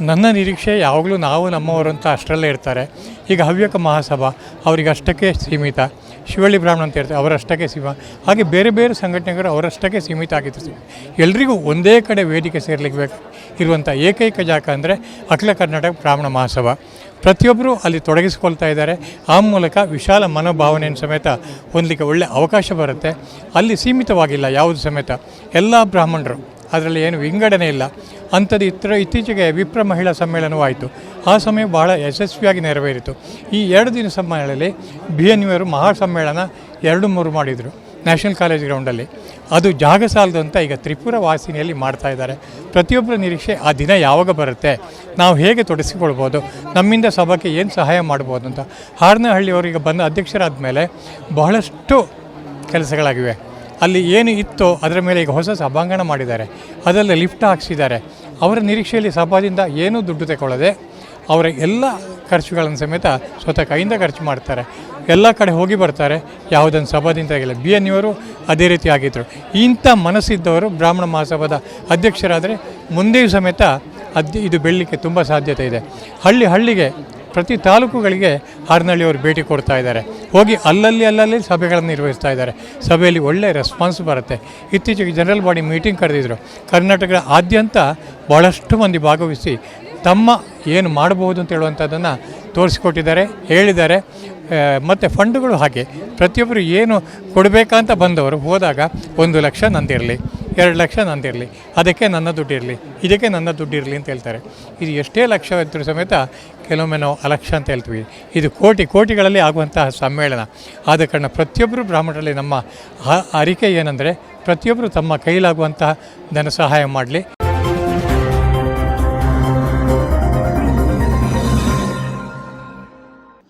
ನನ್ನ ನಿರೀಕ್ಷೆ ಯಾವಾಗಲೂ ನಾವು ನಮ್ಮವರು ಅಂತ ಅಷ್ಟರಲ್ಲೇ ಇರ್ತಾರೆ. ಈಗ ಹವ್ಯಕ ಮಹಾಸಭಾ, ಅವರಿಗೆ ಅಷ್ಟಕ್ಕೆ ಸೀಮಿತ. ಶಿವಳ್ಳಿ ಬ್ರಾಹ್ಮಣ ಅಂತ ಇರ್ತಾರೆ, ಅವರಷ್ಟಕ್ಕೆ ಸೀಮ, ಹಾಗೆ ಬೇರೆ ಬೇರೆ ಸಂಘಟನೆಗಳು ಅವರಷ್ಟಕ್ಕೆ ಸೀಮಿತ ಆಗಿತ್ತು ಎಲ್ರಿಗೂ ಒಂದೇ ಕಡೆ ವೇದಿಕೆ ಸೇರ್ಲಿಕ್ಕೆ ಬೇಕು ಇರುವಂಥ ಏಕೈಕ ಜಾಗ ಅಂದರೆ ಅಖಿಲ ಕರ್ನಾಟಕ ಬ್ರಾಹ್ಮಣ ಮಹಾಸಭಾ. ಪ್ರತಿಯೊಬ್ಬರು ಅಲ್ಲಿ ತೊಡಗಿಸ್ಕೊಳ್ತಾ ಇದ್ದಾರೆ. ಆ ಮೂಲಕ ವಿಶಾಲ ಮನೋಭಾವನೆಯನ್ನು ಸಮೇತ ಹೊಂದಲಿಕ್ಕೆ ಒಳ್ಳೆಯ ಅವಕಾಶ ಬರುತ್ತೆ. ಅಲ್ಲಿ ಸೀಮಿತವಾಗಿಲ್ಲ ಯಾವುದು ಸಮೇತ. ಎಲ್ಲ ಬ್ರಾಹ್ಮಣರು ಅದರಲ್ಲಿ ಏನು ವಿಂಗಡಣೆ ಇಲ್ಲ. ಅಂಥದ್ದು ಇತರ, ಇತ್ತೀಚೆಗೆ ವಿಪ್ರ ಮಹಿಳಾ ಸಮ್ಮೇಳನವೂ ಆಯಿತು. ಆ ಸಮಯ ಬಹಳ ಯಶಸ್ವಿಯಾಗಿ ನೆರವೇರಿತು. ಈ ಎರಡು ದಿನ ಸಮ್ಮೇಳನದಲ್ಲಿ ಬಿ ಎನ್ ಯುವರು ಮಹಾ ಸಮ್ಮೇಳನ ಎರಡು ಮೂರು ಮಾಡಿದರು, ನ್ಯಾಷನಲ್ ಕಾಲೇಜ್ ಗ್ರೌಂಡಲ್ಲಿ. ಅದು ಜಾಗ ಸಾಲದು ಅಂತ ಈಗ ತ್ರಿಪುರ ವಾಸಿನಿಯಲ್ಲಿ ಮಾಡ್ತಾ ಇದ್ದಾರೆ. ಪ್ರತಿಯೊಬ್ಬರ ನಿರೀಕ್ಷೆ ಆ ದಿನ ಯಾವಾಗ ಬರುತ್ತೆ, ನಾವು ಹೇಗೆ ತೊಡಸಿಕೊಳ್ಬೋದು ನಮ್ಮಿಂದ ಸಭಾಕ್ಕೆ ಏನು ಸಹಾಯ ಮಾಡ್ಬೋದು ಅಂತ. ಹಾರನಹಳ್ಳಿಯವರು ಬಂದ ಅಧ್ಯಕ್ಷರಾದ ಮೇಲೆ ಬಹಳಷ್ಟು ಕೆಲಸಗಳಾಗಿವೆ. ಅಲ್ಲಿ ಏನು ಇತ್ತೋ ಅದರ ಮೇಲೆ ಈಗ ಹೊಸ ಸಭಾಂಗಣ ಮಾಡಿದ್ದಾರೆ. ಅದರಲ್ಲಿ ಲಿಫ್ಟ್ ಹಾಕ್ಸಿದ್ದಾರೆ. ಅವರ ನಿರೀಕ್ಷೆಯಲ್ಲಿ ಸಭಾದಿಂದ ಏನೂ ದುಡ್ಡು ತಗೊಳ್ಳದೆ ಅವರ ಎಲ್ಲ ಖರ್ಚುಗಳನ್ನು ಸಮೇತ ಸ್ವತಃ ಕೈಯಿಂದ ಖರ್ಚು ಮಾಡ್ತಾರೆ. ಎಲ್ಲ ಕಡೆ ಹೋಗಿ ಬರ್ತಾರೆ. ಯಾವುದೊಂದು ಸಭಾದಿಂದ ಆಗಿಲ್ಲ. ಬಿ ಎನ್ ಇವರು ಅದೇ ರೀತಿ ಆಗಿದ್ದರು ಇಂಥ ಮನಸ್ಸಿದ್ದವರು ಬ್ರಾಹ್ಮಣ ಮಹಾಸಭಾದ ಅಧ್ಯಕ್ಷರಾದರೆ ಮುಂದೆಯೂ ಸಮೇತ ಅದ್ ಇದು ಬೆಳಲಿಕ್ಕೆ ತುಂಬ ಸಾಧ್ಯತೆ ಇದೆ. ಹಳ್ಳಿ ಹಳ್ಳಿಗೆ ಪ್ರತಿ ತಾಲೂಕುಗಳಿಗೆ ಹಾರನಹಳ್ಳಿಯವರು ಭೇಟಿ ಕೊಡ್ತಾ ಇದ್ದಾರೆ. ಹೋಗಿ ಅಲ್ಲಲ್ಲಿ ಅಲ್ಲಲ್ಲಿ ಸಭೆಗಳನ್ನು ನಿರ್ವಹಿಸ್ತಾ ಇದ್ದಾರೆ. ಸಭೆಯಲ್ಲಿ ಒಳ್ಳೆಯ ರೆಸ್ಪಾನ್ಸ್ ಬರುತ್ತೆ. ಇತ್ತೀಚೆಗೆ ಜನರಲ್ ಬಾಡಿ ಮೀಟಿಂಗ್ ಕರೆದಿದ್ರು. ಕರ್ನಾಟಕದ ಆದ್ಯಂತ ಭಾಳಷ್ಟು ಮಂದಿ ಭಾಗವಹಿಸಿ ತಮ್ಮ ಏನು ಮಾಡಬಹುದು ಅಂತ ಹೇಳುವಂಥದ್ದನ್ನು ತೋರಿಸಿಕೊಟ್ಟಿದ್ದಾರೆ, ಹೇಳಿದ್ದಾರೆ. ಮತ್ತು ಫಂಡ್ಗಳು ಹಾಗೆ. ಪ್ರತಿಯೊಬ್ಬರು ಏನು ಕೊಡಬೇಕಂತ ಬಂದವರು ಹೋದಾಗ ಒಂದು ಲಕ್ಷ ನಂದಿರಲಿ. ಎರಡು ಲಕ್ಷ ನಂದಿರಲಿ. ಅದಕ್ಕೆ ನನ್ನ ದುಡ್ಡಿರಲಿ. ಇದಕ್ಕೆ ನನ್ನ ದುಡ್ಡಿರಲಿ ಅಂತ ಹೇಳ್ತಾರೆ. ಇದು ಎಷ್ಟೇ ಲಕ್ಷ ಇದ್ದರೂ ಸಮೇತ ಕೆಲವೊಮ್ಮೆ ನಾವು ಅಲಕ್ಷ ಅಂತ ಹೇಳ್ತೀವಿ. ಇದು ಕೋಟಿ, ಕೋಟಿಗಳಲ್ಲಿ ಆಗುವಂತಹ ಸಮ್ಮೇಳನ. ಆದ ಕಾರಣ ಪ್ರತಿಯೊಬ್ಬರು ಬ್ರಾಹ್ಮಣರಲ್ಲಿ ನಮ್ಮ ಅರಿಕೆ ಏನಂದರೆ ಪ್ರತಿಯೊಬ್ಬರು ತಮ್ಮ ಕೈಲಾಗುವಂತಹ ಧನ ಸಹಾಯ ಮಾಡಲಿ.